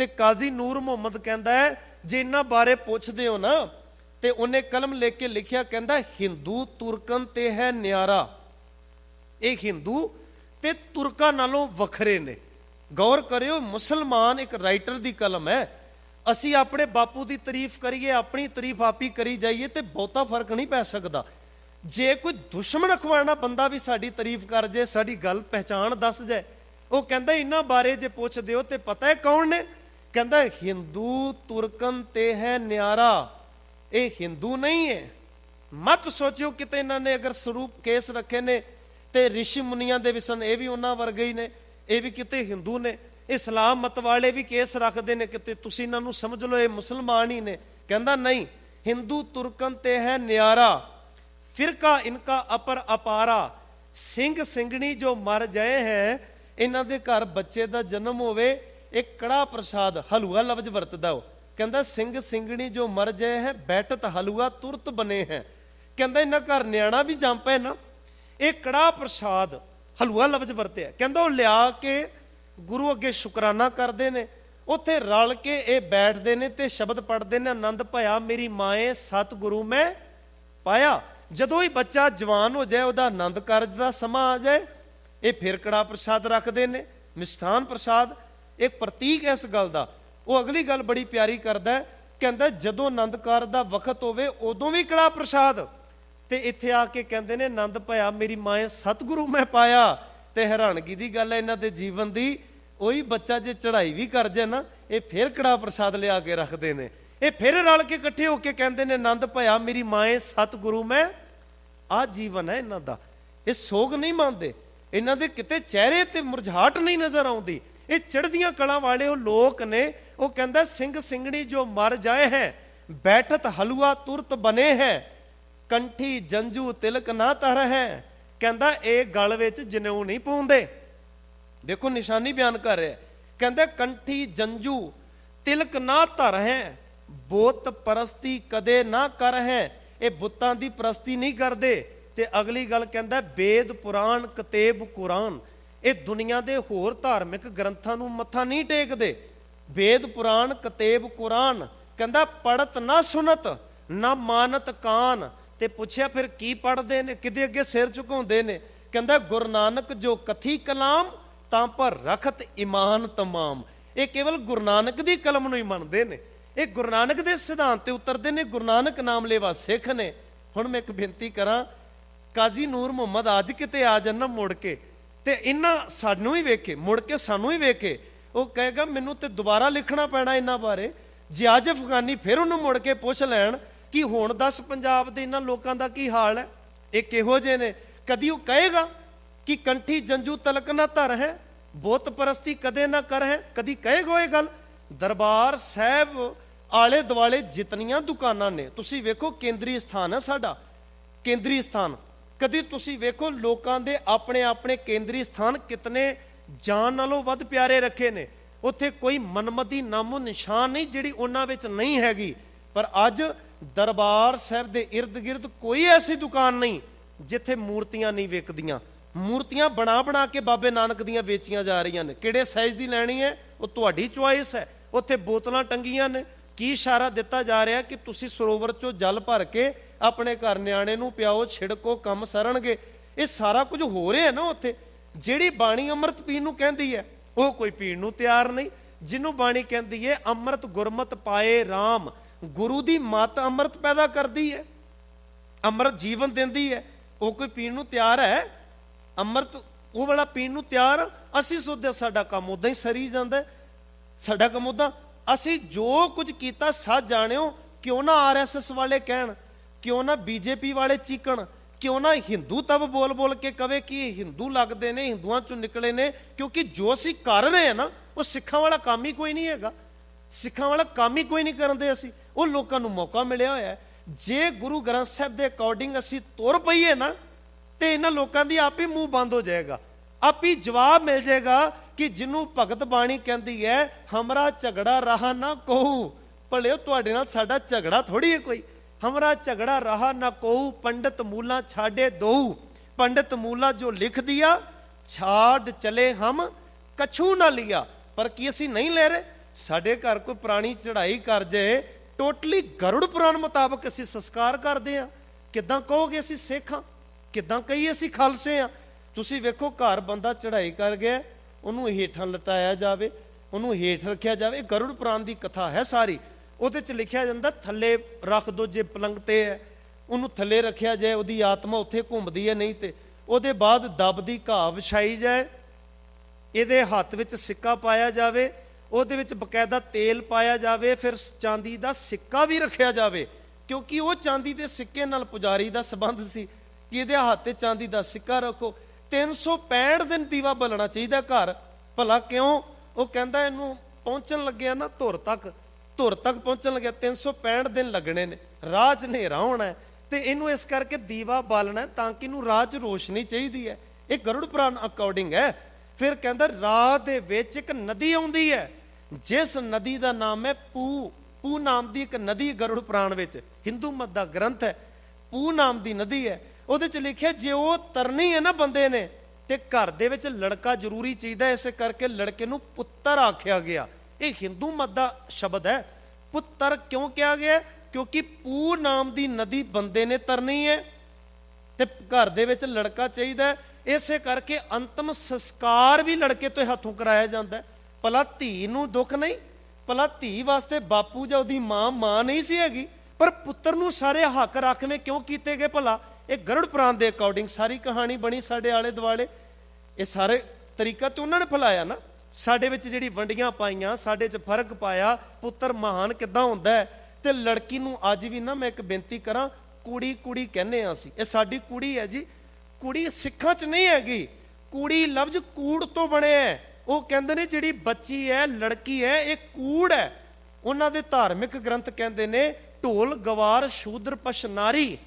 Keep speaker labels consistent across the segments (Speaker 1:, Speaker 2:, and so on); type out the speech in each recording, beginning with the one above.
Speaker 1: ਤੇ ਕਾਜ਼ੀ ਨੂਰ ਮੁਹੰਮਦ ਕਹਿੰਦਾ ਹੈ, ਜੇ ਇਹਨਾਂ ਬਾਰੇ ਪੁੱਛਦੇ ਹੋ ਨਾ, ਤੇ ਉਹਨੇ ਕਲਮ ਲਿਖ ਕੇ ਲਿਖਿਆ ਕਹਿੰਦਾ, ਹਿੰਦੂ ਤੁਰਕਨ ਤੇ ਹੈ ਨਿਆਰਾ। ਇਹ ਹਿੰਦੂ ਤੇ ਤੁਰਕਾਂ ਨਾਲੋਂ ਵੱਖਰੇ ਨੇ। ਗੌਰ ਕਰਿਓ, ਮੁਸਲਮਾਨ ਇੱਕ ਰਾਈਟਰ ਦੀ ਕਲਮ ਹੈ। ਅਸੀਂ ਆਪਣੇ ਬਾਪੂ ਦੀ ਤਾਰੀਫ ਕਰੀਏ, ਆਪਣੀ ਤਾਰੀਫ ਆਪੀ ਕਰੀ ਜਾਈਏ ਤੇ ਬਹੁਤਾ ਫ਼ਰਕ ਨਹੀਂ ਪੈ ਸਕਦਾ। ਜੇ ਕੋਈ ਦੁਸ਼ਮਣ ਅਖਵਾਣਾ ਬੰਦਾ ਵੀ ਸਾਡੀ ਤਾਰੀਫ ਕਰ ਜੇ, ਸਾਡੀ ਗੱਲ ਪਹਿਚਾਣ ਦੱਸ ਜਾਏ, ਉਹ ਕਹਿੰਦਾ, ਇਹਨਾਂ ਬਾਰੇ ਜੇ ਪੁੱਛਦੇ ਹੋ ਤੇ ਪਤਾ ਹੈ ਕੌਣ ਨੇ? ਕਹਿੰਦਾ ਹਿੰਦੂ ਤੁਰਕਨ ਤੇ ਹੈ ਨਿਆਰਾ। ਇਹ ਹਿੰਦੂ ਨਹੀਂ ਹੈ। ਮਤ ਸੋਚਿਓ ਕਿਤੇ ਇਹਨਾਂ ਨੇ ਅਗਰ ਸਰੂਪ ਕੇਸ ਰੱਖੇ ਨੇ ਤੇ ਰਿਸ਼ੀ ਮੁਨੀਆਂ ਦੇ ਵੀ ਸਨ, ਇਹ ਵੀ ਉਹਨਾਂ ਵਰਗੇ ਹੀ ਨੇ, ਇਹ ਵੀ ਕਿਤੇ ਹਿੰਦੂ ਨੇ। ਇਸਲਾਮ ਮਤ ਵਾਲੇ ਵੀ ਕੇਸ ਰੱਖਦੇ ਨੇ ਕਿਤੇ, ਤੁਸੀਂ ਇਹਨਾਂ ਨੂੰ ਸਮਝ ਲਓ, ਇਹ ਮੁਸਲਮਾਨ ਹੀ ਨੇ। ਕਹਿੰਦਾ, ਨਹੀਂ, ਹਿੰਦੂ ਤੁਰਕਨ ਤੇ ਹੈ ਨਿਆਰਾ। ਫਿਰਕਾ ਇਨਕਾ ਅਪਰ ਅਪਾਰਾ। ਸਿੰਘ ਸਿੰਘਣੀ ਜੋ ਮਰ ਜਾਏ ਹੈ, ਇਹਨਾਂ ਦੇ ਘਰ ਬੱਚੇ ਦਾ ਜਨਮ ਹੋਵੇ ਇਹ ਕੜਾ ਪ੍ਰਸਾਦ ਹਲੂਆ ਲਫ਼ਜ਼ ਵਰਤਦਾ ਉਹ। ਕਹਿੰਦਾ, ਸਿੰਘ ਸਿੰਘਣੀ ਜੋ ਮਰ ਜਾਏ ਹੈ, ਬੈਠਤ ਹਲੂਆ ਤੁਰਤ ਬਨੇ ਹੈ। ਕਹਿੰਦਾ ਇਹਨਾਂ ਘਰ ਨਿਆਣਾ ਵੀ ਜੰਮ ਪਏ ਨਾ। ਇਹ ਕੜਾ ਪ੍ਰਸਾਦ ਹਲੂਆ ਲਫ਼ਜ਼ ਵਰਤਿਆ ਕਹਿੰਦਾ, ਉਹ ਲਿਆ ਕੇ ਗੁਰੂ ਅੱਗੇ ਸ਼ੁਕਰਾਨਾ ਕਰਦੇ ਨੇ। ਉੱਥੇ ਰਲ ਕੇ ਇਹ ਬੈਠਦੇ ਨੇ ਤੇ ਸ਼ਬਦ ਪੜ੍ਹਦੇ ਨੇ, ਆਨੰਦ ਭਇਆ, ਮੇਰੀ ਮਾਏ, ਸਤਿਗੁਰੂ ਮੈਂ ਪਾਇਆ। ਜਦੋਂ ਹੀ ਬੱਚਾ ਜਵਾਨ ਹੋ ਜਾਏ, ਉਹਦਾ ਆਨੰਦ ਕਾਰਜ ਦਾ ਸਮਾਂ ਆ ਜਾਏ, ਇਹ ਫਿਰ ਕੜਾ ਪ੍ਰਸਾਦ ਰੱਖਦੇ ਨੇ, ਮਿਸ਼ਠਾਨ ਪ੍ਰਸਾਦ। ਇਹ ਪ੍ਰਤੀਕ ਹੈ ਇਸ ਗੱਲ ਦਾ। ਉਹ ਅਗਲੀ ਗੱਲ ਬੜੀ ਪਿਆਰੀ ਕਰਦਾ ਹੈ, ਕਹਿੰਦਾ ਜਦੋਂ ਆਨੰਦ ਕਾਰਜ ਦਾ ਵਕਤ ਹੋਵੇ, ਉਦੋਂ ਵੀ ਕੜਾ ਪ੍ਰਸਾਦ। ਤੇ ਇੱਥੇ ਆ ਕੇ ਕਹਿੰਦੇ ਨੇ, ਆਨੰਦ ਭਇਆ, ਮੇਰੀ ਮਾਏ ਸਤਿਗੁਰੂ ਮੈਂ ਪਾਇਆ। ਤੇ ਹੈਰਾਨਗੀ ਦੀ ਗੱਲ ਹੈ ਇਹਨਾਂ ਦੇ ਜੀਵਨ ਦੀ। ਉਹੀ ਬੱਚਾ ਜੇ ਚੜ੍ਹਾਈ ਵੀ ਕਰ ਜੇ ਨਾ, ਇਹ ਫਿਰ ਕੜਾ ਪ੍ਰਸਾਦ ਲਿਆ ਕੇ ਰੱਖਦੇ ਨੇ। ਇਹ ਫਿਰ ਰਲ ਕੇ ਇਕੱਠੇ ਹੋ ਕੇ ਕਹਿੰਦੇ ਨੇ, ਆਨੰਦ ਭਇਆ, ਮੇਰੀ ਮਾਂ ਸਤਿਗੁਰੂ ਮੈਂ ਆ ਜੀਵਨ ਹੈ ਇਹਨਾਂ ਦਾ। ਇਹ ਸੋਗ ਨਹੀਂ ਮੰਨਦੇ। ਇਹਨਾਂ ਦੇ ਕਿਤੇ ਚਿਹਰੇ ਤੇ ਮੁਰਝਾਟ ਨਹੀਂ ਨਜ਼ਰ ਆਉਂਦੀ। ਇਹ ਚੜ੍ਹਦੀਆਂ ਕਲਾਂ ਵਾਲੇ ਉਹ ਲੋਕ ਨੇ, ਉਹ ਕਹਿੰਦਾ ਸਿੰਘ ਸਿੰਘਣੀ ਜੋ ਮਰ ਜਾਏ ਹੈ, ਬੈਠਤ ਹਲੂਆ ਤੁਰਤ ਬਨੇ ਹੈ, ਕੰਠੀ ਜੰਜੂ ਤਿਲਕ ਨਾ ਤਰ ਹੈ। ਕਹਿੰਦਾ, ਇਹ ਗਲ ਵਿੱਚ ਜਨੇਊ ਨਹੀਂ ਪਾਉਂਦੇ ਦੇਖੋ, ਨਿਸ਼ਾਨੀ ਬਿਆਨ ਕਰ ਰਿਹਾ ਕਹਿੰਦਾ, ਕੰਠੀ ਜੰਜੂ ਤਿਲਕ ਨਾ ਧਰ ਹੈ ਬੋਤ ਪਰਸਤੀ ਕਦੇ ਨਾ ਕਰ ਹੈ ਇਹ ਬੁੱਤਾਂ ਦੀ ਪ੍ਰਸਤੀ ਨਹੀਂ ਕਰਦੇ। ਤੇ ਅਗਲੀ ਗੱਲ ਕਹਿੰਦਾ ਵੇਦ ਪੁਰਾਣ ਕਤੇਬ ਕੁਰਾਨ। ਇਹ ਦੁਨੀਆ ਦੇ ਹੋਰ ਧਾਰਮਿਕ ਗ੍ਰੰਥਾਂ ਨੂੰ ਮੱਥਾ ਨਹੀਂ ਟੇਕਦੇ। ਵੇਦ ਪੁਰਾਣ, ਕਤੇਬ ਕੁਰਾਨ, ਕਹਿੰਦਾ ਪੜਤ ਨਾ ਸੁਨਤ ਨਾ ਮਾਨਤ ਕਾਨ, ਤੇ ਪੁੱਛਿਆ ਫਿਰ ਕੀ ਪੜਦੇ ਨੇ ਕਿਤੇ ਅੱਗੇ ਸਿਰ ਝੁਕਾਉਂਦੇ ਨੇ? ਕਹਿੰਦਾ ਗੁਰੂ ਨਾਨਕ ਜੋ ਕਥੀ ਕਲਾਮ, ਤਾਂ ਪਰ ਰਖਤ ਇਮਾਨ ਤਮਾਮ। ਇਹ ਕੇਵਲ ਗੁਰੂ ਨਾਨਕ ਦੀ ਕਲਮ ਨੂੰ ਹੀ ਮੰਨਦੇ ਨੇ। ਇਹ ਗੁਰੂ ਨਾਨਕ ਦੇ ਸਿਧਾਂਤ ਤੇ ਉਤਰਦੇ ਨੇ, ਗੁਰੂ ਨਾਨਕ ਨਾਮ ਲੇਵਾ ਸਿੱਖ ਨੇ। ਹੁਣ ਮੈਂ ਇੱਕ ਬੇਨਤੀ ਕਰਾਂ, ਕਾਜ਼ੀ ਨੂਰ ਮੁਹੰਮਦ ਅੱਜ ਕਿਤੇ ਆ ਜੰਨਾ ਮੁੜ ਕੇ। ਤੇ ਇਹਨਾਂ ਸਾਨੂੰ ਹੀ ਵੇਖੇ ਮੁੜ ਕੇ ਸਾਨੂੰ ਹੀ ਵੇਖੇ ਉਹ ਕਹੇਗਾ, ਮੈਨੂੰ ਤੇ ਦੁਬਾਰਾ ਲਿਖਣਾ ਪੈਣਾ ਇਹਨਾਂ ਬਾਰੇ। ਜੇ ਅੱਜ ਅਫਗਾਨੀ ਫਿਰ ਉਹਨੂੰ ਮੁੜ ਕੇ ਪੁੱਛ ਲੈਣ ਕਿ ਹੁਣ ਦੱਸ ਪੰਜਾਬ ਦੇ ਇਹਨਾਂ ਲੋਕਾਂ ਦਾ ਕੀ ਹਾਲ ਹੈ? ਇਹ ਕਿਹੋ ਜਿਹੇ ਨੇ? ਕਦੀ ਉਹ ਕਹੇਗਾ ਕਿ ਕੰਠੀ ਜੰਜੂ ਤਲਕ ਨਾ ਧਰ ਹੈ, ਬੋਤ ਪਰਸਤੀ ਕਦੇ ਨਾ ਕਰ ਹੈ। ਕਦੀ ਕਹੇਗਾ ਇਹ ਗੱਲ, ਦਰਬਾਰ ਸਾਹਿਬ ਆਲੇ ਦੁਆਲੇ ਜਿਤਨੀਆਂ ਦੁਕਾਨਾਂ ਨੇ। ਤੁਸੀਂ ਵੇਖੋ ਕੇਂਦਰੀ ਸਥਾਨ ਹੈ ਸਾਡਾ। ਕੇਂਦਰੀ ਸਥਾਨ। ਕਦੀ ਤੁਸੀਂ ਵੇਖੋ ਲੋਕਾਂ ਦੇ ਆਪਣੇ ਆਪਣੇ ਕੇਂਦਰੀ ਸਥਾਨ ਕਿਤਨੇ ਜਾਨ ਨਾਲੋਂ ਵੱਧ ਪਿਆਰੇ ਰੱਖੇ ਨੇ। ਉੱਥੇ ਕੋਈ ਮਨਮਤੀ ਨਾਮੋ ਨਿਸ਼ਾਨ ਨਹੀਂ ਜਿਹੜੀ ਉਹਨਾਂ ਵਿੱਚ ਨਹੀਂ ਹੈਗੀ। ਪਰ ਅੱਜ ਦਰਬਾਰ ਸਾਹਿਬ ਦੇ ird-gird ਕੋਈ ਐਸੀ ਦੁਕਾਨ ਨਹੀਂ ਜਿੱਥੇ ਮੂਰਤੀਆਂ ਨਹੀਂ ਵਿਕਦੀਆਂ ਮੂਰਤੀਆਂ ਬਣਾ ਬਣਾ ਕੇ ਬਾਬੇ ਨਾਨਕ ਦੀਆਂ ਵੇਚੀਆਂ ਜਾ ਰਹੀਆਂ ਨੇ। ਕਿਹੜੇ ਸਾਈਜ਼ ਦੀ ਲੈਣੀ ਹੈ? ਉਹ ਤੁਹਾਡੀ ਚੁਆਇਸ ਹੈ। ਉੱਥੇ ਬੋਤਲਾਂ ਟੰਗੀਆਂ ਨੇ। ਕੀ ਇਸ਼ਾਰਾ ਦਿੱਤਾ ਜਾ ਰਿਹਾ ਕਿ ਤੁਸੀਂ ਸਰੋਵਰ ਚੋਂ ਜਲ ਭਰ ਕੇ ਆਪਣੇ ਘਰ ਨਿਆਣੇ ਨੂੰ ਪਿਆਓ, ਛਿੜਕੋ, ਕੰਮ ਸਰਣਗੇ ਇਹ ਸਾਰਾ ਕੁਝ ਹੋ ਰਿਹਾ ਨਾ ਉੱਥੇ। ਜਿਹੜੀ ਬਾਣੀ ਅੰਮ੍ਰਿਤ ਪੀਣ ਨੂੰ ਕਹਿੰਦੀ ਹੈ, ਉਹ ਕੋਈ ਪੀਣ ਨੂੰ ਤਿਆਰ ਨਹੀਂ। ਜਿਹਨੂੰ ਬਾਣੀ ਕਹਿੰਦੀ ਹੈ, ਅੰਮ੍ਰਿਤ ਗੁਰਮਤ ਪਾਏ RAM ਗੁਰੂ ਦੀ ਮਤ ਅੰਮ੍ਰਿਤ ਪੈਦਾ ਕਰਦੀ ਹੈ। ਅੰਮ੍ਰਿਤ ਜੀਵਨ ਦਿੰਦੀ ਹੈ। ਉਹ ਕੋਈ ਪੀਣ ਨੂੰ ਤਿਆਰ ਹੈ? ਅੰਮ੍ਰਿਤ, ਉਹ ਵਾਲਾ ਪੀਣ ਨੂੰ ਤਿਆਰ, ਅਸੀਂ ਸੋਚਦੇ ਸਾਡਾ ਕੰਮ ਉਦਾਂ ਹੀ ਸਰੀ ਜਾਂਦਾ ਸਾਡਾ ਕੰਮ ਉਦਾਂ ਅਸੀਂ ਜੋ ਕੁਝ ਕੀਤਾ, ਸੱਚ ਜਾਣਿਓ, ਕਿਉਂ ਨਾ ਆਰਐਸਐਸ ਵਾਲੇ ਕਹਿਣ? ਕਿਉਂ ਨਾ ਬੀਜੇਪੀ ਵਾਲੇ ਚੀਕਣ? ਕਿਉਂ ਨਾ ਹਿੰਦੂ ਤਬ ਬੋਲ ਬੋਲ ਕੇ ਕਵੇ ਕਿ ਹਿੰਦੂ ਲੱਗਦੇ ਨੇ, ਹਿੰਦੂਆਂ ਚੋਂ ਨਿਕਲੇ ਨੇ, ਕਿਉਂਕਿ ਜੋ ਅਸੀਂ ਕਰ ਰਹੇ ਆ ਨਾ, ਉਹ ਸਿੱਖਾਂ ਵਾਲਾ ਕੰਮ ਹੀ ਕੋਈ ਨਹੀਂ ਹੈਗਾ। ਸਿੱਖਾਂ ਵਾਲਾ ਕੰਮ ਹੀ ਕੋਈ ਨਹੀਂ ਕਰਦੇ ਅਸੀਂ। ਉਹ ਲੋਕਾਂ ਨੂੰ ਮੌਕਾ ਮਿਲਿਆ ਹੋਇਆ ਜੇ ਗੁਰੂ ਗ੍ਰੰਥ ਸਾਹਿਬ ਦੇ ਅਕੋਰਡਿੰਗ ਅਸੀਂ ਤੁਰ ਪਈਏ ਨਾ, ਤੇ ਇਹਨਾਂ ਲੋਕਾਂ ਦੀ ਆਪ ਹੀ ਮੂੰਹ ਬੰਦ ਹੋ ਜਾਏਗਾ। ਆਪ ਹੀ ਜਵਾਬ ਮਿਲ ਜਾਏਗਾ ਕਿ ਜਿਹਨੂੰ ਭਗਤ ਬਾਣੀ ਕਹਿੰਦੀ ਹੈ, ਹਮਰਾ ਝਗੜਾ ਰਹਾ ਨਾ ਕਹੂ। ਭਲੇ ਤੁਹਾਡੇ ਨਾਲ ਸਾਡਾ ਝਗੜਾ ਥੋੜੀ ਹੈ ਕੋਈ। ਹਮਰਾ ਝਗੜਾ ਰਹਾ ਨਾ ਕਹੂ, ਪੰਡਤ ਮੂਲਾ ਛਾੜੇ ਦੋ ਪੰਡਤ ਮੂਲਾ ਜੋ ਲਿਖ ਦਿਆ ਛਾੜ ਚਲੇ ਹਮ, ਕਛੂ ਨਾ ਲਿਆ। ਪਰ ਕੀ ਅਸੀਂ ਨਹੀਂ ਲੈ ਰਹੇ? ਸਾਡੇ ਘਰ ਕੋਈ ਪ੍ਰਾਣੀ ਚੜ੍ਹਾਈ ਕਰ ਜਾਏ ਟੋਟਲੀ ਗਰੁੜ ਪੁਰਾਣ ਮੁਤਾਬਕ ਅਸੀਂ ਸੰਸਕਾਰ ਕਰਦੇ ਆ। ਕਿੱਦਾਂ ਕਹੋਗੇ ਅਸੀਂ ਸਿੱਖ? ਹਾਂ ਕਿੱਦਾਂ ਕਹੀ ਅਸੀਂ ਖਾਲਸੇ ਆ? ਤੁਸੀਂ ਵੇਖੋ, ਘਰ ਬੰਦਾ ਚੜਾਈ ਕਰ ਗਿਆ, ਉਹਨੂੰ ਹੇਠਾਂ ਲਟਾਇਆ ਜਾਵੇ, ਉਹਨੂੰ ਹੇਠ ਰੱਖਿਆ ਜਾਵੇ। ਗਰੁੜ ਪੁਰਾਣ ਦੀ ਕਥਾ ਹੈ ਸਾਰੀ। ਉਹਦੇ ਚ ਲਿਖਿਆ ਜਾਂਦਾ ਥੱਲੇ ਰੱਖ ਦੋ ਜੇ ਪਲੰਗ ਤੇ ਹੈ, ਉਹਨੂੰ ਥੱਲੇ ਰੱਖਿਆ ਜਾਏ, ਉਹਦੀ ਆਤਮਾ ਉੱਥੇ ਘੁੰਮਦੀ ਹੈ ਨਹੀਂ ਤੇ ਉਹਦੇ ਬਾਅਦ ਦਬਦੀ ਘਾਹ ਵਿਛਾਈ ਜਾਏ, ਇਹਦੇ ਹੱਥ ਵਿੱਚ ਸਿੱਕਾ ਪਾਇਆ ਜਾਵੇ, ਉਹਦੇ ਵਿੱਚ ਬਕਾਇਦਾ ਤੇਲ ਪਾਇਆ ਜਾਵੇ, ਫਿਰ ਚਾਂਦੀ ਦਾ ਸਿੱਕਾ ਵੀ ਰੱਖਿਆ ਜਾਵੇ, ਕਿਉਂਕਿ ਉਹ ਚਾਂਦੀ ਦੇ ਸਿੱਕੇ ਨਾਲ ਪੁਜਾਰੀ ਦਾ ਸਬੰਧ ਸੀ, ਕਿ ਇਹਦੇ ਹੱਥ ਤੇ ਚਾਂਦੀ ਦਾ ਸਿੱਕਾ ਰੱਖੋ। 365 ਦਿਨ ਦੀਵਾ ਬਲਣਾ ਚਾਹੀਦਾ ਘਰ, ਭਲਾ ਕਿਉਂ? ਉਹ ਕਹਿੰਦਾ ਇਹਨੂੰ ਪਹੁੰਚਣ ਲੱਗਿਆ ਨਾ ਧੁਰ ਤੱਕ। ਧੁਰ ਤੱਕ ਪਹੁੰਚਣ ਲੱਗਿਆ 365 ਦਿਨ ਲੱਗਣੇ ਨੇ ਰਾਹ 'ਚ ਹਨੇਰਾ ਹੋਣਾ ਤੇ ਇਹਨੂੰ ਇਸ ਕਰਕੇ ਦੀਵਾ ਬਾਲਣਾ ਤਾਂ ਕਿ ਇਹਨੂੰ ਰਾਹ 'ਚ ਰੋਸ਼ਨੀ ਚਾਹੀਦੀ ਹੈ। ਇਹ ਗਰੁੜ ਪੁਰਾਣ ਅਕੋਰਡਿੰਗ ਹੈ। ਫਿਰ ਕਹਿੰਦਾ, ਰਾਹ ਦੇ ਵਿੱਚ ਇੱਕ ਨਦੀ ਆਉਂਦੀ ਹੈ, ਜਿਸ ਨਦੀ ਦਾ ਨਾਮ ਹੈ ਪੂ ਪੂ ਨਾਮ ਦੀ ਇੱਕ ਨਦੀ ਗਰੁੜ ਪੁਰਾਣ ਵਿੱਚ, ਹਿੰਦੂ ਮਤ ਦਾ ਗ੍ਰੰਥ ਹੈ, ਪੂ ਨਾਮ ਦੀ ਨਦੀ ਹੈ। ਉਹਦੇ 'ਚ ਲਿਖਿਆ, ਜੇ ਉਹ ਤਰਨੀ ਹੈ ਨਾ ਬੰਦੇ ਨੇ, ਤੇ ਘਰ ਦੇ ਵਿੱਚ ਲੜਕਾ ਜ਼ਰੂਰੀ ਚਾਹੀਦਾ ਇਸੇ ਕਰਕੇ ਲੜਕੇ ਨੂੰ ਪੁੱਤਰ ਆਖਿਆ ਗਿਆ। ਇਹ ਹਿੰਦੂ ਮਤ ਦਾ ਸ਼ਬਦ ਹੈ। ਪੁੱਤਰ ਕਿਉਂ ਕਿਹਾ ਗਿਆ? ਕਿਉਂਕਿ ਪੂ ਨਾਮ ਦੀ ਨਦੀ ਬੰਦੇ ਨੇ ਤਰਨੀ ਹੈ ਤੇ ਘਰ ਦੇ ਵਿੱਚ ਲੜਕਾ ਚਾਹੀਦਾ ਇਸੇ ਕਰਕੇ ਅੰਤਮ ਸੰਸਕਾਰ ਵੀ ਲੜਕੇ ਤੋਂ ਹੱਥੋਂ ਕਰਾਇਆ ਜਾਂਦਾ ਭਲਾ ਧੀ ਨੂੰ ਦੁੱਖ ਨਹੀਂ, ਭਲਾ ਧੀ ਵਾਸਤੇ ਬਾਪੂ ਜਾਂ ਉਹਦੀ ਮਾਂ ਮਾਂ ਨਹੀਂ ਸੀ ਹੈਗੀ, ਪਰ ਪੁੱਤਰ ਨੂੰ ਸਾਰੇ ਹੱਕ ਰੱਖਵੇਂ ਕਿਉਂ ਕੀਤੇ ਗਏ ਭਲਾ? ਇਹ ਗਰੁੜ ਪੁਰਾਣ ਦੇ ਅਕੋਰਡਿੰਗ ਸਾਰੀ ਕਹਾਣੀ ਬਣੀ ਸਾਡੇ ਆਲੇ ਦੁਆਲੇ ਇਹ ਸਾਰੇ ਤਰੀਕਾ ਤੇ ਉਹਨਾਂ ਨੇ ਫਲਾਇਆ ਨਾ। ਸਾਡੇ ਵਿੱਚ ਜਿਹੜੀ ਵੰਡੀਆਂ ਪਾਈਆਂ, ਸਾਡੇ 'ਚ ਫ਼ਰਕ ਪਾਇਆ, ਪੁੱਤਰ ਮਹਾਨ ਕਿੱਦਾਂ ਹੁੰਦਾ ਹੈ? ਤੇ ਲੜਕੀ ਨੂੰ ਅੱਜ ਵੀ ਨਾ ਮੈਂ ਇੱਕ ਬੇਨਤੀ ਕਰਾਂ, ਕੁੜੀ ਕੁੜੀ ਕਹਿੰਨੇ ਆ ਅਸੀਂ, ਇਹ ਸਾਡੀ ਕੁੜੀ ਹੈ ਜੀ, ਕੁੜੀ ਸਿੱਖਾਂ 'ਚ ਨਹੀਂ ਹੈਗੀ, ਕੁੜੀ ਲਫ਼ਜ਼ ਕੂੜ ਤੋਂ ਬਣਿਆ ਹੈ। ਉਹ ਕਹਿੰਦੇ ਨੇ ਜਿਹੜੀ ਬੱਚੀ ਹੈ, ਲੜਕੀ ਹੈ, ਇਹ ਕੂੜ ਹੈ। ਉਹਨਾਂ ਦੇ ਧਾਰਮਿਕ ਗ੍ਰੰਥ ਕਹਿੰਦੇ ਨੇ, ਢੋਲ ਗਵਾਰ ਸ਼ੂਦਰ ਪਸ਼ਨਾਰੀ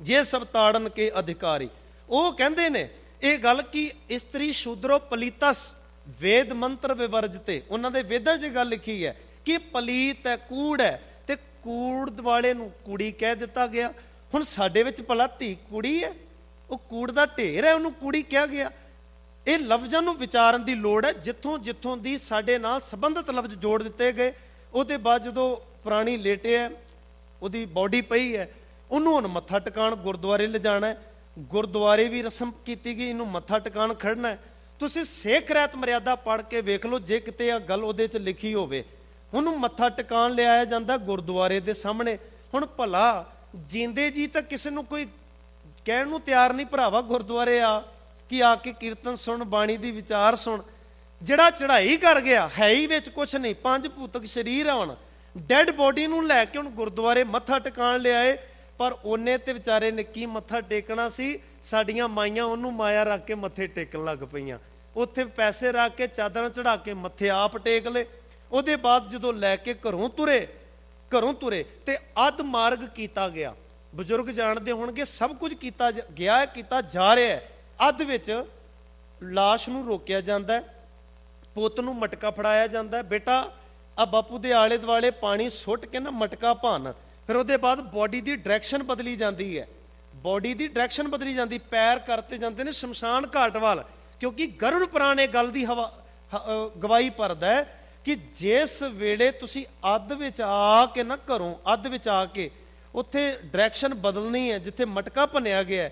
Speaker 1: ਜੇ ਸਭ ਤਾੜਨ ਕੇ ਅਧਿਕਾਰੀ। ਉਹ ਕਹਿੰਦੇ ਨੇ, ਇਹ ਗੱਲ ਕਿ ਇਸਤਰੀ ਸ਼ੂਦਰੋ ਪਲੀਤਸ ਵੇਦ ਮੰਤਰ ਵਿਵਰਜਤੇ ਉਹਨਾਂ ਦੇ ਵੇਦਾਂ 'ਚ ਗੱਲ ਲਿਖੀ ਹੈ ਕਿ ਪਲੀਤ ਹੈ, ਕੂੜ ਹੈ ਤੇ ਕੂੜ ਵਾਲੇ ਨੂੰ ਕੁੜੀ ਕਹਿ ਦਿੱਤਾ ਗਿਆ। ਹੁਣ ਸਾਡੇ ਵਿੱਚ ਭਲਾ ਧੀ ਕੁੜੀ ਹੈ, ਉਹ ਕੂੜ ਦਾ ਢੇਰ ਹੈ, ਉਹਨੂੰ ਕੁੜੀ ਕਿਹਾ ਗਿਆ। ਇਹ ਲਫ਼ਜ਼ਾਂ ਨੂੰ ਵਿਚਾਰਨ ਦੀ ਲੋੜ ਹੈ, ਜਿੱਥੋਂ ਜਿੱਥੋਂ ਦੀ ਸਾਡੇ ਨਾਲ ਸੰਬੰਧਿਤ ਲਫ਼ਜ਼ ਜੋੜ ਦਿੱਤੇ ਗਏ, ਉਹਦੇ ਬਾਅਦ ਜਦੋਂ ਪ੍ਰਾਣੀ ਹੈ, ਉਹਦੀ ਬਾਡੀ ਪਈ ਹੈ, ਉਹਨੂੰ ਹੁਣ ਮੱਥਾ ਟਿਕਾਣ ਗੁਰਦੁਆਰੇ ਲਿਜਾਣਾ ਹੈ। ਗੁਰਦੁਆਰੇ ਵੀ ਰਸਮ ਕੀਤੀ ਗਈ, ਇਹਨੂੰ ਮੱਥਾ ਟਿਕਾਣ ਖੜਨਾ ਹੈ। ਤੁਸੀਂ ਸਿੱਖ ਰਹਿਤ ਮਰਿਆਦਾ ਪੜ੍ਹ ਕੇ ਵੇਖ ਲਓ, ਜੇ ਕਿਤੇ ਆ ਗੱਲ ਉਹਦੇ 'ਚ ਲਿਖੀ ਹੋਵੇ। ਉਹਨੂੰ ਮੱਥਾ ਟਿਕਾਣ ਲਿਆਇਆ ਜਾਂਦਾ ਗੁਰਦੁਆਰੇ ਦੇ ਸਾਹਮਣੇ। ਹੁਣ ਭਲਾ ਜਿੰਦੇ ਜੀ ਤਾਂ ਕਿਸੇ ਨੂੰ ਕੋਈ ਕਹਿਣ ਨੂੰ ਤਿਆਰ ਨਹੀਂ, ਭਰਾਵਾ ਗੁਰਦੁਆਰੇ ਆ, ਕਿ ਆ ਕੇ ਕੀਰਤਨ ਸੁਣ, ਬਾਣੀ ਦੀ ਵਿਚਾਰ ਸੁਣ। ਜਿਹੜਾ ਚੜ੍ਹਾਈ ਕਰ ਗਿਆ, ਹੈ ਹੀ ਵਿੱਚ ਕੁਝ ਨਹੀਂ, ਪੰਜ ਭੂਤਕ ਸਰੀਰ ਆਉਣ। ਡੈੱਡ ਬੋਡੀ ਨੂੰ ਲੈ ਕੇ ਹੁਣ ਗੁਰਦੁਆਰੇ ਮੱਥਾ ਟਿਕਾਣ ਲਿਆਏ, ਪਰ ਉਹਨੇ ਤੇ ਵਿਚਾਰੇ ਨੇ ਕੀ ਮੱਥਾ ਟੇਕਣਾ ਸੀ? ਸਾਡੀਆਂ ਮਾਈਆਂ ਉਹਨੂੰ ਮਾਇਆ ਰੱਖ ਕੇ ਮੱਥੇ ਟੇਕਣ ਲੱਗ ਪਈਆਂ। ਉੱਥੇ ਪੈਸੇ ਰੱਖ ਕੇ ਚਾਦਰਾਂ ਚੜਾ ਕੇ ਮੱਥੇ ਆਪ ਟੇਕ ਲੇ ਉਹਦੇ ਬਾਅਦ ਜਦੋਂ ਲੈ ਕੇ ਘਰੋਂ ਤੁਰੇ ਘਰੋਂ ਤੁਰੇ ਤੇ ਅੱਧ ਮਾਰਗ ਕੀਤਾ ਗਿਆ। ਬਜ਼ੁਰਗ ਜਾਣਦੇ ਹੋਣਗੇ ਸਭ ਕੁਝ ਕੀਤਾ ਗਿਆ, ਕੀਤਾ ਜਾ ਰਿਹਾ ਹੈ। ਅੱਧ ਵਿੱਚ লাশ ਨੂੰ ਰੋਕਿਆ ਜਾਂਦਾ ਪੁੱਤ ਨੂੰ ਮਟਕਾ ਫੜਾਇਆ ਜਾਂਦਾ ਬੇਟਾ, ਆ ਬਾਪੂ ਦੇ ਆਲੇ ਦੁਆਲੇ ਪਾਣੀ ਸੁੱਟ ਕੇ ਨਾ ਮਟਕਾ ਭਾਨ। ਫਿਰ ਉਹਦੇ ਬਾਅਦ ਬਾਡੀ ਦੀ ਡਾਇਰੈਕਸ਼ਨ ਬਦਲੀ ਜਾਂਦੀ ਹੈ। ਬਾਡੀ ਦੀ ਡਾਇਰੈਕਸ਼ਨ ਬਦਲੀ ਜਾਂਦੀ, ਪੈਰ ਕਰਤੇ ਜਾਂਦੇ ਨੇ, ਸ਼ਮਸ਼ਾਨ ਘਾਟ ਵੱਲ। ਕਿਉਂਕਿ ਗਰੁੜ ਪੁਰਾਣੇ ਗੱਲ ਦੀ ਹਵਾ ਗਵਾਹੀ ਭਰਦਾ ਹੈ ਕਿ ਜਿਸ ਵੇਲੇ ਤੁਸੀਂ ਅੱਧ ਵਿੱਚ ਆ ਕੇ ਨਾ ਘਰੋਂ, ਅੱਧ ਵਿੱਚ ਆ ਕੇ, ਉੱਥੇ ਡਾਇਰੈਕਸ਼ਨ ਬਦਲਣੀ ਹੈ, ਜਿੱਥੇ ਮਟਕਾ ਭੰਨਿਆ ਗਿਆ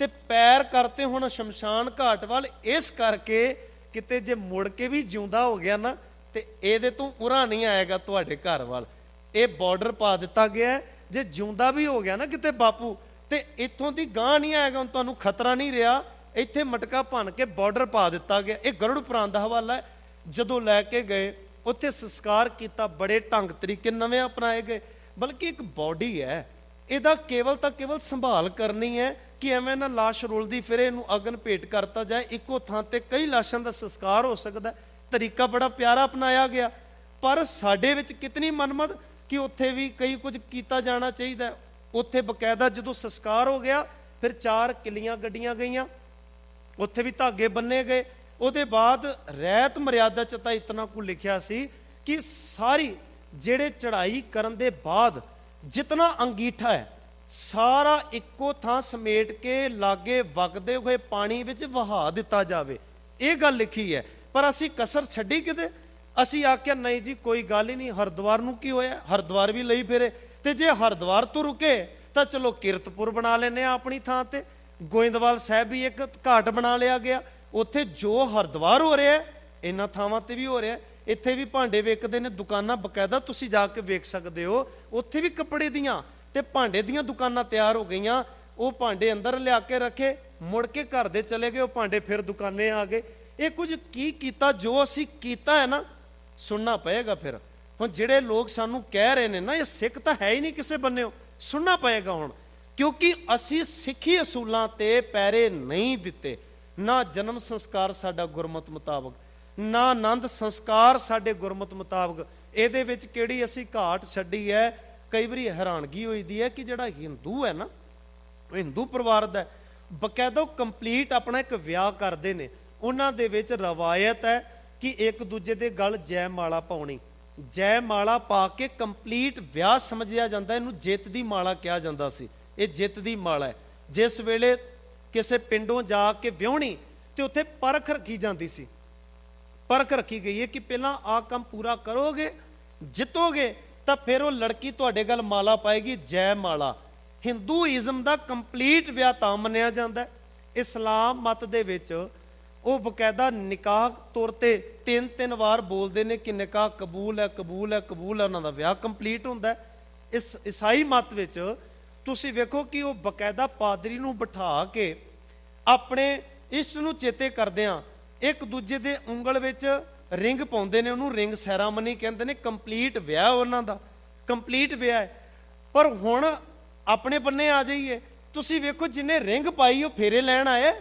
Speaker 1: ਤੇ ਪੈਰ ਕਰਤੇ ਹੁਣ ਸ਼ਮਸ਼ਾਨ ਘਾਟ ਵੱਲ, ਇਸ ਕਰਕੇ ਕਿਤੇ ਜੇ ਮੁੜ ਕੇ ਵੀ ਜਿਉਂਦਾ ਹੋ ਗਿਆ ਨਾ, ਤੇ ਇਹਦੇ ਤੋਂ ਉਰਾ ਨਹੀਂ ਆਏਗਾ ਤੁਹਾਡੇ ਘਰ ਵੱਲ। ਇਹ ਬਾਰਡਰ ਪਾ ਦਿੱਤਾ ਗਿਆ ਜੇ ਜਿਉਂਦਾ ਵੀ ਹੋ ਗਿਆ ਨਾ ਕਿਤੇ ਬਾਪੂ ਤੇ ਇੱਥੋਂ ਦੀ ਗਾਂ ਨਹੀਂ ਆਏਗਾ, ਹੁਣ ਤੁਹਾਨੂੰ ਖਤਰਾ ਨਹੀਂ ਰਿਹਾ। ਇੱਥੇ ਮਟਕਾ ਭੰਨ ਕੇ ਬਾਰਡਰ ਪਾ ਦਿੱਤਾ ਗਿਆ। ਇਹ ਗਰੁੜ ਪੁਰਾਣ ਦਾ ਹਵਾਲਾ ਹੈ। ਜਦੋਂ ਲੈ ਕੇ ਗਏ, ਉੱਥੇ ਸੰਸਕਾਰ ਕੀਤਾ, ਬੜੇ ਢੰਗ ਤਰੀਕੇ ਨਵੇਂ ਅਪਣਾਏ ਗਏ। ਬਲਕਿ ਇੱਕ ਬਾਡੀ ਹੈ। ਇਹਦਾ ਕੇਵਲ ਤਾਂ ਕੇਵਲ ਸੰਭਾਲ ਕਰਨੀ ਹੈ ਕਿ ਐਵੇਂ ਨਾ লাশ ਰੁਲਦੀ ਫਿਰੇ, ਇਹਨੂੰ ਅਗਨ ਭੇਟ ਕਰਤਾ ਜਾਏ। ਇੱਕੋ ਥਾਂ ਤੇ ਕਈ ਲਾਸ਼ਾਂ ਦਾ ਸੰਸਕਾਰ ਹੋ ਸਕਦਾ ਤਰੀਕਾ ਬੜਾ ਪਿਆਰਾ ਅਪਣਾਇਆ ਗਿਆ। ਪਰ ਸਾਡੇ ਵਿੱਚ ਕਿਤਨੀ ਮਨਮਤ ਕਿ ਉੱਥੇ ਵੀ ਕਈ ਕੁਝ ਕੀਤਾ ਜਾਣਾ ਚਾਹੀਦਾ ਉੱਥੇ ਬਕਾਇਦਾ ਜਦੋਂ ਸੰਸਕਾਰ ਹੋ ਗਿਆ, ਫਿਰ ਚਾਰ ਕਿੱਲੀਆਂ ਗੱਡੀਆਂ ਗਈਆਂ, ਉੱਥੇ ਵੀ ਧਾਗੇ ਬੰਨੇ ਗਏ। ਉਹਦੇ ਬਾਅਦ ਰਹਿਤ ਮਰਿਆਦਾ ਚ ਤਾਂ ਇਤਨਾ ਕੁ ਲਿਖਿਆ ਸੀ ਕਿ ਸਾਰੀ ਜਿਹੜੇ ਚੜ੍ਹਾਈ ਕਰਨ ਦੇ ਬਾਅਦ ਜਿਤਨਾ ਅੰਗੀਠਾ ਹੈ, ਸਾਰਾ ਇੱਕੋ ਥਾਂ ਸਮੇਟ ਕੇ ਲਾਗੇ ਵਗਦੇ ਹੋਏ ਪਾਣੀ ਵਿੱਚ ਵਹਾ ਦਿੱਤਾ ਜਾਵੇ। ਇਹ ਗੱਲ ਲਿਖੀ ਹੈ। ਪਰ ਅਸੀਂ ਕਸਰ ਛੱਡੀ ਕਿਤੇ? ਅਸੀਂ ਆਖਿਆ, ਨਹੀਂ ਜੀ, ਕੋਈ ਗੱਲ ਹੀ ਨਹੀਂ। ਹਰਦੁਆਰ ਨੂੰ ਕੀ ਹੋਇਆ? ਹਰਦੁਆਰ ਵੀ ਲਈ ਫਿਰੇ। ਤੇ ਜੇ ਹਰਦੁਆਰ ਤੋਂ ਰੁਕੇ, ਤਾਂ ਚਲੋ ਕੀਰਤਪੁਰ ਬਣਾ ਲੈਨੇ ਆ ਆਪਣੀ ਥਾਂ ਤੇ। ਗੋਇੰਦਵਾਲ ਸਾਹਿਬ ਵੀ ਇੱਕ ਘਾਟ ਬਣਾ ਲਿਆ ਗਿਆ। ਉੱਥੇ ਜੋ ਹਰਦੁਆਰ ਹੋ ਰਿਹਾ, ਇਹਨਾਂ ਥਾਵਾਂ ਤੇ ਵੀ ਹੋ ਰਿਹਾ। ਇੱਥੇ ਵੀ ਭਾਂਡੇ ਵੇਚਦੇ ਨੇ, ਦੁਕਾਨਾਂ ਬਕਾਇਦਾ ਤੁਸੀਂ ਜਾ ਕੇ ਵੇਖ ਸਕਦੇ ਹੋ। ਉੱਥੇ ਵੀ ਕੱਪੜੇ ਦੀਆਂ ਤੇ ਭਾਂਡੇ ਦੀਆਂ ਦੁਕਾਨਾਂ ਤਿਆਰ ਹੋ ਗਈਆਂ। ਉਹ ਭਾਂਡੇ ਅੰਦਰ ਲਿਆ ਕੇ ਰੱਖੇ, ਮੁੜ ਕੇ ਘਰ ਦੇ ਚਲੇ ਗਏ, ਉਹ ਭਾਂਡੇ ਫਿਰ ਦੁਕਾਨੇ ਆ ਗਏ। ਇਹ ਕੁਝ ਕੀ ਕੀਤਾ, ਜੋ ਅਸੀਂ ਕੀਤਾ ਹੈ ਨਾ, ਸੁਣਨਾ ਪਏਗਾ ਫਿਰ। ਹੁਣ ਜਿਹੜੇ ਲੋਕ ਸਾਨੂੰ ਕਹਿ ਰਹੇ ਨੇ ਨਾ, ਇਹ ਸਿੱਖ ਤਾਂ ਹੈ ਹੀ ਨਹੀਂ ਕਿਸੇ ਬੰਨਿਓ ਸੁਣਨਾ ਪਏਗਾ ਹੁਣ। ਕਿਉਂਕਿ ਅਸੀਂ ਸਿੱਖੀ ਅਸੂਲਾਂ ਤੇ ਪੈਰੇ ਨਹੀਂ ਦਿੱਤੇ। ਨਾ ਜਨਮ ਸੰਸਕਾਰ ਸਾਡਾ ਗੁਰਮਤ ਮੁਤਾਬਕ, ਨਾ ਆਨੰਦ ਸੰਸਕਾਰ ਸਾਡੇ ਗੁਰਮਤ ਮੁਤਾਬਕ। ਇਹਦੇ ਵਿੱਚ ਕਿਹੜੀ ਅਸੀਂ ਘਾਟ ਛੱਡੀ ਹੈ? ਕਈ ਵਾਰੀ ਹੈਰਾਨਗੀ ਹੋਈਦੀ ਹੈ ਕਿ ਜਿਹੜਾ ਹਿੰਦੂ ਹੈ ਨਾ, ਉਹ ਹਿੰਦੂ ਪਰਿਵਾਰ ਦਾ ਬਕਾਇਦਾ ਕੰਪਲੀਟ ਆਪਣਾ ਇੱਕ ਵਿਆਹ ਕਰਦੇ ਨੇ। ਉਹਨਾਂ ਦੇ ਵਿੱਚ ਰਵਾਇਤ ਹੈ ਕਿ ਇੱਕ ਦੂਜੇ ਦੇ ਗਲ ਜੈ ਮਾਲਾ ਪਾਉਣੀ। ਜੈ ਮਾਲਾ ਪਾ ਕੇ ਕੰਪਲੀਟ ਵਿਆਹ ਸਮਝਿਆ ਜਾਂਦਾ, ਇਹਨੂੰ ਜਿੱਤ ਦੀ ਮਾਲਾ ਕਿਹਾ ਜਾਂਦਾ ਸੀ। ਇਹ ਜਿੱਤ ਦੀ ਮਾਲਾ ਹੈ। ਜਿਸ ਵੇਲੇ ਕਿਸੇ ਪਿੰਡੋਂ ਜਾ ਕੇ ਵਿਆਹਣੀ ਤੇ ਉੱਥੇ ਪਰਖ ਰੱਖੀ ਜਾਂਦੀ ਸੀ। ਪਰਖ ਰੱਖੀ ਗਈ ਹੈ ਕਿ ਪਹਿਲਾਂ ਆ ਕੰਮ ਪੂਰਾ ਕਰੋਗੇ, ਜਿੱਤੋਗੇ, ਤਾਂ ਫਿਰ ਉਹ ਲੜਕੀ ਤੁਹਾਡੇ ਗੱਲ ਮਾਲਾ ਪਾਏਗੀ ਜੈ ਮਾਲਾ ਹਿੰਦੂਇਜ਼ਮ ਦਾ ਕੰਪਲੀਟ ਵਿਆਹ ਤਾਂ ਮੰਨਿਆ ਜਾਂਦਾ ਇਸਲਾਮ ਮਤ ਦੇ ਵਿੱਚ ਉਹ ਬਕਾਇਦਾ ਨਿਕਾਹ ਤੌਰ ਤੇ ਤਿੰਨ ਤਿੰਨ ਵਾਰ ਬੋਲਦੇ ਨੇ ਕਿ ਨਿਕਾਹ ਕਬੂਲ ਹੈ ਕਬੂਲ ਹੈ ਕਬੂਲ ਹੈ, ਉਹਨਾਂ ਦਾ ਵਿਆਹ ਕੰਪਲੀਟ ਹੁੰਦਾ ਇਸ ਈਸਾਈ ਮਤ ਵਿੱਚ ਤੁਸੀਂ ਵੇਖੋ ਕਿ ਉਹ ਬਕਾਇਦਾ ਪਾਦਰੀ ਨੂੰ ਬਿਠਾ ਕੇ ਆਪਣੇ ਇਸ ਨੂੰ ਚੇਤੇ ਕਰਦਿਆਂ ਇੱਕ ਦੂਜੇ ਦੇ ਉਂਗਲ ਵਿੱਚ ਰਿੰਗ ਪਾਉਂਦੇ ਨੇ, ਉਹਨੂੰ ਰਿੰਗ ਸੈਰਾਮਨੀ ਕਹਿੰਦੇ ਨੇ ਕੰਪਲੀਟ ਵਿਆਹ ਉਹਨਾਂ ਦਾ ਕੰਪਲੀਟ ਵਿਆਹ ਹੈ। ਪਰ ਹੁਣ ਆਪਣੇ ਬੰਨੇ ਆ ਜਾਈਏ। ਤੁਸੀਂ ਵੇਖੋ ਜਿਨੇ ਰਿੰਗ ਪਾਈ ਉਹ ਫੇਰੇ ਲੈਣ ਆਏ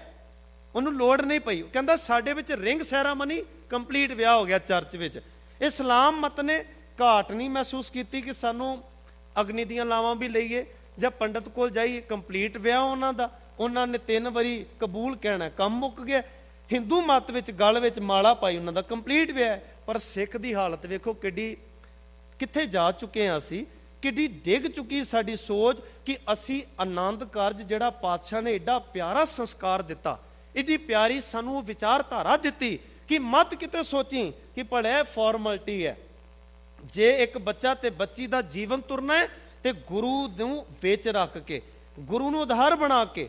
Speaker 1: ਉਹਨੂੰ ਲੋੜ ਨਹੀਂ ਪਈ। ਉਹ ਕਹਿੰਦਾ, ਸਾਡੇ ਵਿੱਚ ਰਿੰਗ ਸੈਰਾਮਨੀ ਕੰਪਲੀਟ ਵਿਆਹ ਹੋ ਗਿਆ ਚਰਚ ਵਿੱਚ। ਇਸਲਾਮ ਮਤ ਨੇ ਘਾਟ ਨਹੀਂ ਮਹਿਸੂਸ ਕੀਤੀ ਕਿ ਸਾਨੂੰ ਅਗਨੀ ਦੀਆਂ ਲਾਵਾਂ ਵੀ ਲਈਏ ਜਾਂ ਪੰਡਤ ਕੋਲ ਜਾਈਏ ਕੰਪਲੀਟ ਵਿਆਹ ਉਹਨਾਂ ਦਾ। ਉਹਨਾਂ ਨੇ ਤਿੰਨ ਵਾਰੀ ਕਬੂਲ ਕਹਿਣਾ ਕੰਮ ਮੁੱਕ ਗਿਆ। ਹਿੰਦੂ ਮਤ ਵਿੱਚ ਗਲ ਵਿੱਚ ਮਾਲਾ ਪਾਈ ਉਹਨਾਂ ਦਾ। ਕੰਪਲੀਟ ਵਿਆਹ ਹੈ। ਪਰ ਸਿੱਖ ਦੀ ਹਾਲਤ ਵੇਖੋ ਕਿੱਡੀ, ਕਿੱਥੇ ਜਾ ਚੁੱਕੇ ਹਾਂ ਅਸੀਂ, ਕਿੱਡੀ ਡਿੱਗ ਚੁੱਕੀ ਸਾਡੀ ਸੋਚ ਕਿ ਅਸੀਂ ਆਨੰਦ ਕਾਰਜ ਜਿਹੜਾ ਪਾਤਸ਼ਾਹ ਨੇ ਐਡਾ ਪਿਆਰਾ ਸੰਸਕਾਰ ਦਿੱਤਾ ਏਡੀ ਪਿਆਰੀ ਸਾਨੂੰ ਵਿਚਾਰਧਾਰਾ ਦਿੱਤੀ ਕਿ ਮਤ ਕਿਤੇ ਸੋਚੀ ਕਿ ਭਲੇ ਫਾਰਮੈਲਿਟੀ ਹੈ ਜੇ ਇੱਕ ਬੱਚਾ ਤੇ ਬੱਚੀ ਦਾ ਜੀਵਨ ਤੁਰਨਾ ਹੈ ਤੇ ਗੁਰੂ ਨੂੰ ਵਿੱਚ ਰੱਖ ਕੇ ਗੁਰੂ ਨੂੰ ਆਧਾਰ ਬਣਾ ਕੇ